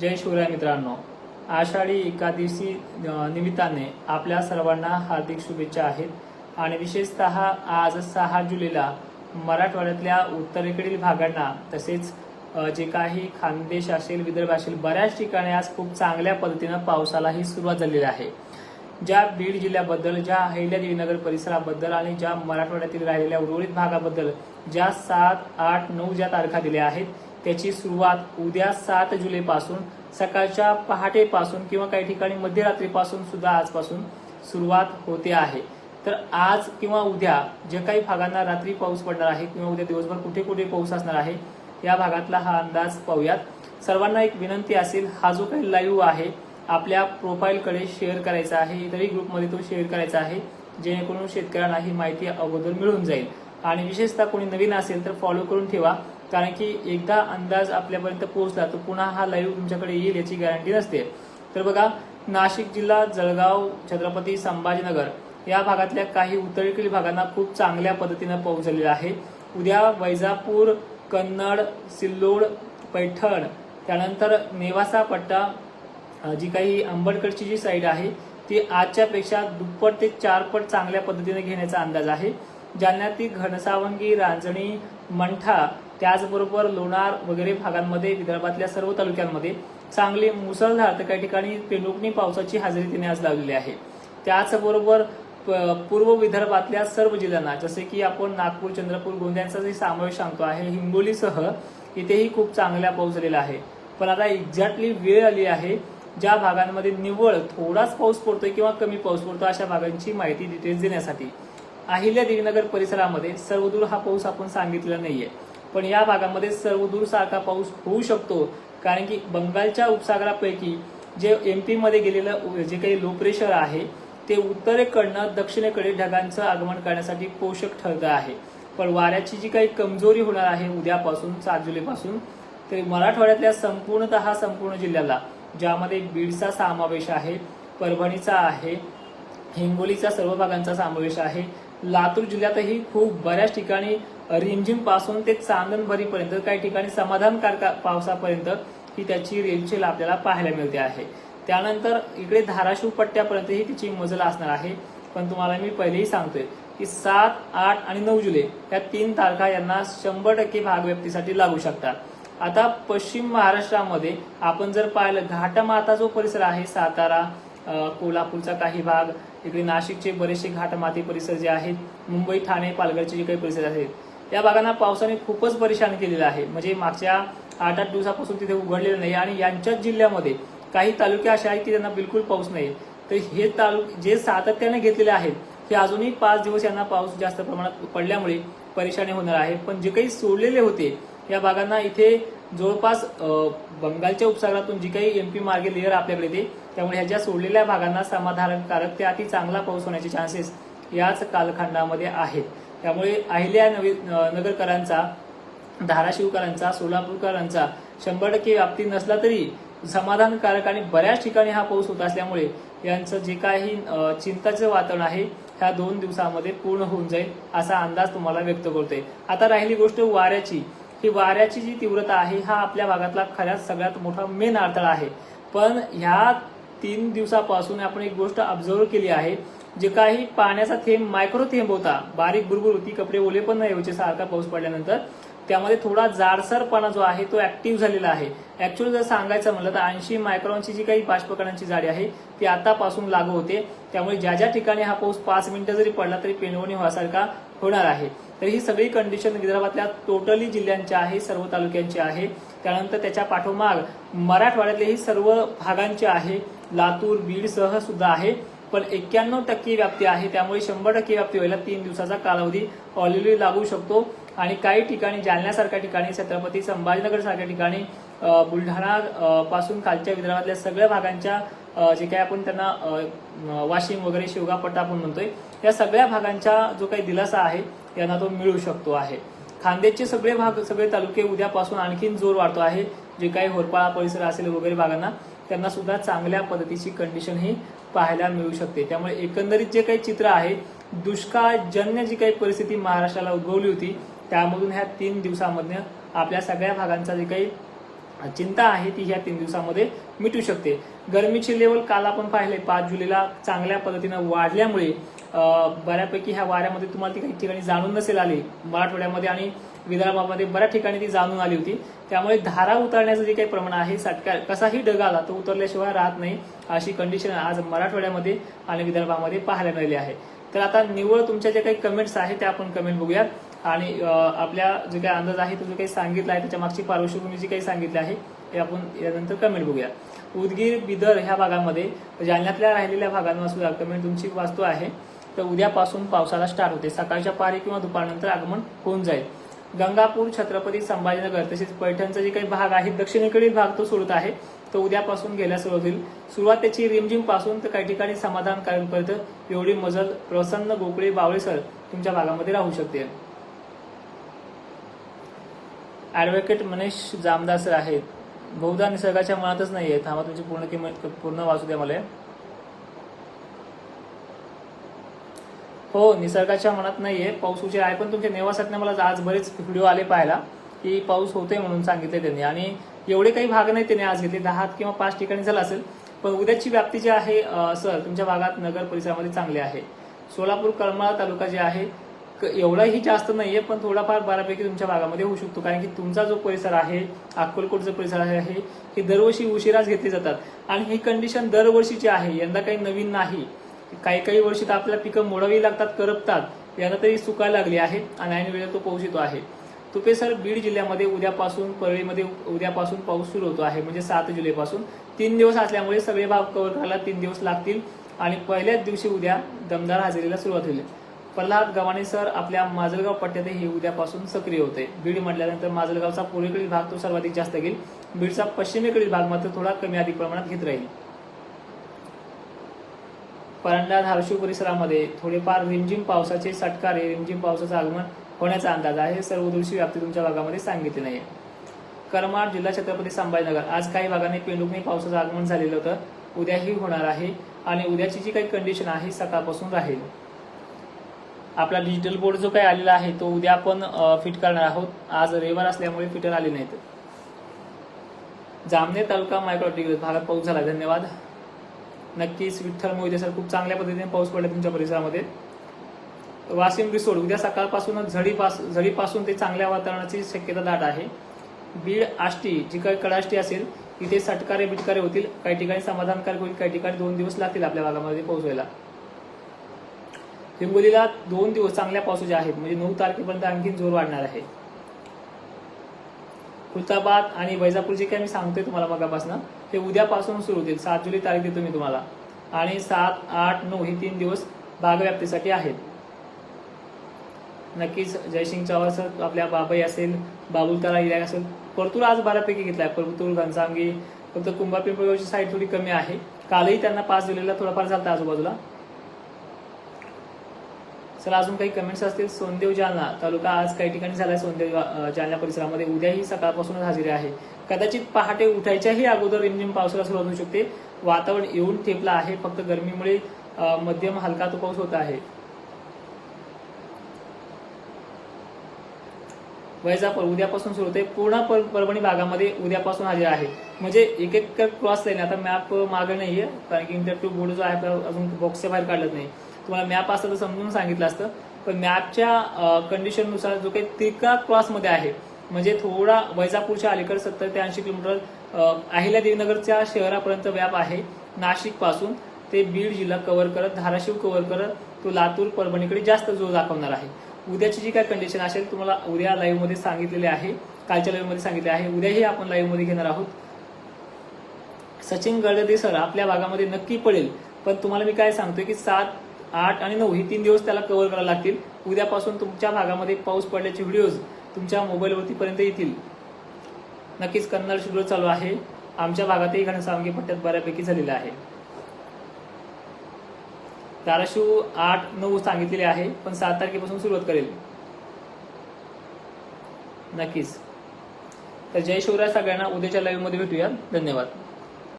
जय शिवराय मित्रांनो. आषाढी एकादशी निमित्ताने आपल्या सर्वांना हार्दिक शुभेच्छा आहेत. आणि विशेषतः आज सहा जुलैला मराठवाड्यातल्या उत्तरेकडील भागांना तसेच जे काही खानदेश असेल विदर्भ असेल बऱ्याच ठिकाणी आज खूप चांगल्या पद्धतीनं पावसालाही सुरुवात झालेली आहे. ज्या बीड जिल्ह्याबद्दल ज्या अहिल्यादेवी नगर परिसराबद्दल आणि ज्या मराठवाड्यातील राहिलेल्या उर्वरित भागाबद्दल ज्या सात आठ नऊ ज्या तारखा दिल्या आहेत त्याची सुरुवात उद्या सात जुलैपासून सकाळच्या पहाटेपासून किंवा काही ठिकाणी मध्यरात्रीपासून सुद्धा आजपासून सुरुवात होते आहे. तर आज किंवा उद्या जे काही भागांना रात्री पाऊस पडणार आहे किंवा उद्या दिवसभर कुठे कुठे पाऊस असणार आहे या भागातला हा अंदाज पाहूयात. सर्वांना एक विनंती असेल हा जो काही लाईव्ह आहे आपल्या प्रोफाईलकडे शेअर करायचा आहे इतरही ग्रुपमध्ये तो शेअर करायचा आहे जेणेकरून शेतकऱ्यांना ही माहिती अगोदर मिळून जाईल. आणि विशेषतः कोणी नवीन असेल तर फॉलो करून ठेवा. कारण की एकदा अंदाज आपल्यापर्यंत पोहोचला तर पुन्हा हा लाईव्ह तुमच्याकडे येईल याची गॅरंटी नसते. तर बघा नाशिक जिल्हा जळगाव छत्रपती संभाजीनगर या भागातल्या काही उत्तरेकडील भागांना खूप चांगल्या पद्धतीनं पाऊस झालेला आहे. उद्या वैजापूर कन्नड सिल्लोड पैठण त्यानंतर नेवासा पट्टा जी काही अंबडकडची जी साईड आहे ती आजच्यापेक्षा दुप्पट ते चारपट चांगल्या पद्धतीने घेण्याचा अंदाज आहे. जालन्यातील घनसावंगी रांजणी मंठा त्याचबरोबर लोणार वगैरे भागांमध्ये विदर्भातल्या सर्व तालुक्यांमध्ये चांगली मुसळधार तर काही ठिकाणी पेनुकणी पावसाची हजेरी तिने आज लावलेली आहे. त्याचबरोबर प- पूर्व विदर्भातल्या सर्व जिल्ह्यांना जसे की आपण नागपूर चंद्रपूर गोंदियांचा जे समावेश सांगतो आहे हिंगोलीसह इथेही खूप चांगला पाऊस झालेला आहे. पण आता एक्झॅक्टली वेळ आली आहे ज्या भागांमध्ये निव्वळ थोडाच पाऊस पडतोय किंवा कमी पाऊस पडतो अशा भागांची माहिती डिटेल्स देण्यासाठी. अहिल्या देवीनगर परिसरामध्ये सर्वदूर हा पाऊस आपण सांगितलेला नाहीये. पण या भागामध्ये सर्वदूर सारखा पाऊस होऊ शकतो. कारण की बंगालच्या उपसागरापैकी जे एम पीमध्ये गेलेलं जे काही लो प्रेशर आहे ते उत्तरेकडनं दक्षिणेकडे ढगांचं आगमन करण्यासाठी पोषक ठरतं आहे. पण वाऱ्याची जी काही कमजोरी होणार आहे उद्यापासून सात जुलैपासून तर मराठवाड्यातल्या संपूर्णतः संपूर्ण जिल्ह्याला ज्यामध्ये बीडचा समावेश आहे परभणीचा आहे हिंगोलीचा सर्व भागांचा समावेश आहे लातूर जिल्ह्यातही खूप बऱ्याच ठिकाणी रिमझिमपासून ते चांदणभरीपर्यंत काही ठिकाणी समाधानकारक पावसापर्यंत ही त्याची रेलचेल आपल्याला पाहायला मिळते आहे. त्यानंतर इकडे धाराशिव पट्ट्यापर्यंत ही तिची मजल असणार आहे. पण तुम्हाला मी पहिलेही सांगतोय की सात आठ आणि नऊ जुलै या तीन तारखा यांना शंभर टक्के भागव्याप्तीसाठी लागू शकतात. आता पश्चिम महाराष्ट्रामध्ये आपण जर पाहिलं घाटमाता जो परिसर आहे सातारा कोल्हापूरचा काही भाग इकडे नाशिकचे बरेचसे घाटमाती परिसर जे आहेत मुंबई ठाणे पालघरचे जे काही परिसर आहेत या भागांना पावसाने खूपच परेशान केलेलं आहे. म्हणजे मागच्या आठ आठ दिवसापासून तिथे उघडलेलं नाही आणि यांच्याच जिल्ह्यामध्ये काही तालुके असे आहेत की त्यांना बिलकुल पाऊस नाही. तर हे तालुके जे सातत्याने घेतलेले आहेत हे अजूनही पाच दिवस यांना पाऊस जास्त प्रमाणात पडल्यामुळे परेशानी होणार आहे. पण जे काही सोडलेले होते या भागांना इथे जवळपास बंगालच्या उपसागरातून जी काही एमपी मार्गे लेअर आपल्याकडे येते त्यामुळे ह्या ज्या सोडलेल्या भागांना समाधानकारक ते अति चांगला पाऊस होण्याचे चान्सेस याच कालखंडामध्ये आहेत. त्यामुळे अहिल्या नवी नगरकरांचा धाराशिवकरांचा सोलापूरकरांचा शंभर टक्के व्याप्ती नसला तरी समाधानकारक आणि बऱ्याच ठिकाणी हा पाऊस होत असल्यामुळे यांचं जे काही चिंताचं वातावरण आहे ह्या दोन दिवसामध्ये पूर्ण होऊन जाईल असा अंदाज तुम्हाला व्यक्त करतोय. आता राहिली गोष्ट वाऱ्याची. ही वाऱ्याची जी तीव्रता आहे हा आपल्या भागातला खऱ्याच सगळ्यात मोठा मेन अडथळा आहे. पण ह्या तीन दिवसापासून आपण एक गोष्ट ऑब्झर्व केली आहे जे काही पाण्याचा थेंब मायक्रो थेंब होता बारीक बुरबुर होती कपडे ओले पण नाही होते सारखा पाऊस पडल्यानंतर. त्यामध्ये थोडा जाडसरपणा जो आहे तो ऍक्टिव्ह झालेला आहे. ऍक्च्युअली जर सांगायचं म्हणलं तर ऐंशी मायक्रॉनची जी काही बाष्पकणांची जाडी आहे ती आतापासून लागू होते. त्यामुळे ज्या ज्या ठिकाणी हा पाऊस पाच मिनिटं जरी पडला तरी पेनवणी व्हासारखा होणार आहे. तर ही सगळी कंडिशन विदर्भातल्या टोटली जिल्ह्यांची आहे सर्व तालुक्यांची आहे. त्यानंतर त्याच्या पाठोमाग मराठवाड्यातलेही सर्व भागांचे आहे. लातूर बीडसह सुद्धा आहे. पण एक्क्याण्णव टक्के व्याप्ती आहे. त्यामुळे शंभर टक्के व्याप्ती व्हायला तीन दिवसाचा कालावधी ऑलरेडी लागू शकतो. आणि काही ठिकाणी जालन्यासारख्या ठिकाणी छत्रपती संभाजीनगर सारख्या ठिकाणी बुलढाणा पासून खालच्या विदर्भातल्या सगळ्या भागांच्या जे काही आपण त्यांना वाशिम वगैरे शिवगा पट्टा आपण म्हणतोय या सगळ्या भागांचा जो काही दिलासा आहे यांना तो मिळू शकतो आहे. खानदेशचे सगळे भाग सगळे तालुके उद्यापासून आणखीन जोर वाढतो आहे. जे काही होरपाळा परिसर असेल वगैरे भागांना त्यांना सुद्धा चांगल्या पद्धतीची कंडिशन ही पाहायला मिळू शकते. त्यामुळे एकंदरीत जे काही चित्र आहे दुष्काळजन्य जी काही परिस्थिती महाराष्ट्राला उद्भवली होती त्यामधून ह्या तीन दिवसामधनं आपल्या सगळ्या भागांचा जे काही चिंता आहे ती ह्या तीन दिवसामध्ये मिटू शकते. गरमीची लेवल काल आपण पाहिले पाच जुलैला चांगल्या पद्धतीनं वाढल्यामुळे बऱ्यापैकी ह्या वाऱ्यामध्ये तुम्हाला ती काही ठिकाणी जाणून नसेल आली. मराठवाड्यामध्ये आणि विदर्भामध्ये बऱ्याच ठिकाणी ती जाणून आली होती. त्यामुळे धारा उतरण्याचं जे काही प्रमाण आहे सटका कसाही ढग आला तो उतरल्याशिवाय राहत नाही अशी कंडिशन आज मराठवाड्यामध्ये आणि विदर्भामध्ये पाहायला मिळाली आहे. तर आता निव्वळ तुमच्या जे काही कमेंट्स आहेत त्या आपण कमेंट बघूयात. आणि आपल्या जो काही अंदाज आहे तो जो काही सांगितला आहे त्याच्या मागची पार्श्वभूमी जी काही सांगितली आहे ते आपण यानंतर कमेंट बघूया उदगीर बिदर ह्या भागामध्ये जालन्यातल्या राहिलेल्या भागांवर सुद्धा कमेंट तुमची वास्तू आहे. तर उद्यापासून पावसाला स्टार्ट होते. सकाळच्या पारी किंवा दुपारनंतर आगमन होऊन जाईल. गंगापूर छत्रपती संभाजीनगर तसेच पैठणचा जे काही भाग आहे दक्षिणेकडील भाग तो सोडत आहे तो उद्यापासून गेल्या सुरुवात होईल सुरुवात त्याची रिमझिमपासून तर काही ठिकाणी समाधानकारकपर्यंत एवढी मजल प्रसन्न गोकुळे बावळेसर तुमच्या भागामध्ये राहू शकते. ऍडव्होकेट मनीष जामदास आहेत. बहुधा निसर्गाच्या मनातच नाही आहेत हा तुमची पूर्ण किंमत पूर्ण वाचू द्या मला. हो निसर्गाच्या मनात नाहीये. पाऊस उशीर आहे पण तुमच्या नेवासाठी मला आज बरेच व्हिडिओ आले पाहायला की पाऊस होतोय म्हणून सांगितले त्यांनी. आणि एवढे काही भाग नाही त्यांनी आज घेतले. दहा किंवा पाच ठिकाणी झालं असेल पण उद्याची व्याप्ती जी आहे सर तुमच्या भागात नगर परिसरामध्ये चांगली आहे. सोलापूर करमाळा तालुका जे आहे क- एवढाही जास्त नाहीये पण थोडाफार बऱ्यापैकी तुमच्या भागामध्ये होऊ शकतो. कारण की तुमचा जो परिसर आहे अक्कलकोटचा परिसर आहे हे दरवर्षी उशिराच घेतले जातात. आणि ही कंडिशन दरवर्षीची आहे. यंदा काही नवीन नाही. काही काही वर्षी तर आपल्याला पिकं मोडावी लागतात करपतात. यांना तरी सुकायला लागली आहेत आणि ऐन वेळेला तो पाऊस येतो आहे. तुपे सर बीड जिल्ह्यामध्ये उद्यापासून परळीमध्ये उद्यापासून पाऊस सुरू होतो आहे. म्हणजे सात जुलैपासून. तीन दिवस असल्यामुळे सगळे भाग कव्हर करायला तीन दिवस लागतील. आणि पहिल्याच दिवशी उद्या दमदार हजेरीला सुरुवात होईल. प्रल्हाद गव्हाणे सर आपल्या माजलगाव पट्ट्यात हे उद्यापासून सक्रिय होते. बीड म्हटल्यानंतर माजलगावचा पूर्वेकडील भाग तो सर्वाधिक जास्त घेईल. बीडचा पश्चिमेकडील भाग मात्र थोडा कमी अधिक प्रमाणात घेत राहील. परंडा धारशिव परिसरामध्ये थोडेफार रिमझिम पावसाचे सटकारे रिमझिम पावसाचं आगमन होण्याचा अंदाज आहे सर्वदृशी व्याप्ती तुमच्या भागामध्ये सांगितली नाही. करमाड जिल्हा छत्रपती संभाजीनगर. आज काही भागाने पेंडुकने पावसाचं आगमन झालेलं होतं. उद्याही होणार आहे आणि उद्याची जी काही कंडिशन आहे सकाळपासून राहील. आपला डिजिटल बोर्ड जो काही आलेला आहे तो उद्या आपण फिट करणार आहोत. आज रविवार असल्यामुळे फिटर आले नाहीत. जामनेर तालुका मायक्रो भागात पाऊस झाला. धन्यवाद. नक्कीच विठ्ठल मोहिते सर खूप चांगल्या पद्धतीने पाऊस पडला तुमच्या परिसरामध्ये. वाशिम रिसोड उद्या सकाळपासूनच झडीपास झडीपासून ते चांगल्या वातावरणाची शक्यता दाट आहे. बीड आष्टी जी काही कडाष्टी असेल तिथे सटकारे बिटकारे होतील काही ठिकाणी समाधानकारक होईल काही ठिकाणी दोन दिवस लागतील आपल्या भागामध्ये पोहोचवायला हिंगोलीला दोन दिवस चांगल्या पावसाचे आहेत म्हणजे नऊ तारखेपर्यंत आणखी जोर वाढणार आहे. खुलताबाद आणि वैजापूर जे काही मी सांगतोय तुम्हाला मगापासून ते उद्यापासून सुरू होतील. सात जुलै तारीख देतो मी तुम्हाला. आणि सात आठ नऊ हे तीन दिवस भागव्याप्तीसाठी आहेत. नक्कीच जयसिंग चव्हाण सर आपल्या बाबाई असेल बाबुल तरा असेल परतूर आज बऱ्यापैकी घेतलाय. परतूर घनसांगी फक्त कुंभार पिंपळगावची साईड थोडी कमी आहे. कालही त्यांना पास दिलेला थोडाफार झाला आजूबाजूला. चला अजून काही कमेंट्स असतील सोनदेव जालना तालुका आज काही ठिकाणी झालाय सोनदेव जालना परिसरामध्ये. उद्याही सकाळपासूनच हजेरी आहे. कदाचित पहाटे उठायच्याही अगोदर रिमझिम पावसाला सुरुवात होऊ शकते. वातावरण येऊन ठेपलं आहे फक्त गरमीमुळे मध्यम हलका तो पाऊस होत आहे. वैजापूर उद्यापासून सुरू होते. पूर्ण पर- परभणी भागामध्ये उद्यापासून हजेरी आहे. म्हणजे एक एक क्रॉस लाईन आता मॅप मागे नाहीये कारण की इंटरव्ह्यू बोर्ड जो आहे अजून बॉक्सच्या बाहेर काढत नाही. तुम्हाला मॅप असतं तर समजून सांगितलं असतं. पण मॅपच्या कंडिशननुसार जो काही तिरका क्रॉसमध्ये आहे म्हणजे थोडा वैजापूरच्या अलीकडे सत्तर ते ऐंशी किलोमीटर अहिल्या देवीनगरच्या शहरापर्यंत व्याप आहे नाशिकपासून. ते बीड जिल्हा कव्हर करत धाराशिव कव्हर करत तो लातूर परभणीकडे जास्त जोर दाखवणार आहे. उद्याची जी काय कंडिशन असेल तुम्हाला उद्या लाईव्हमध्ये सांगितलेले आहे कालच्या लाईव्हमध्ये सांगितले आहे उद्याही आपण लाईव्हमध्ये घेणार आहोत. सचिन गडदे सर आपल्या भागामध्ये नक्की पडेल पण तुम्हाला मी काय सांगतोय की सात आठ आणि नऊ ही तीन दिवस त्याला कव्हर करायला लागतील. उद्यापासून तुमच्या भागामध्ये पाऊस पडल्याचे व्हिडिओज तुमच्या मोबाईलवरती पर्यंत येतील. नक्कीच कन्नड शेड्यूल चालू आहे. आमच्या भागातही घनसावंगी पट्ट्यात बऱ्यापैकी झालेलं आहे. धाराशिव आठ नऊ सांगितलेले आहे पण सात तारखेपासून सुरुवात करेल. नक्कीच. तर जय शिवराय सगळ्यांना. उद्याच्या लाईव्हमध्ये भेटूया धन्यवाद.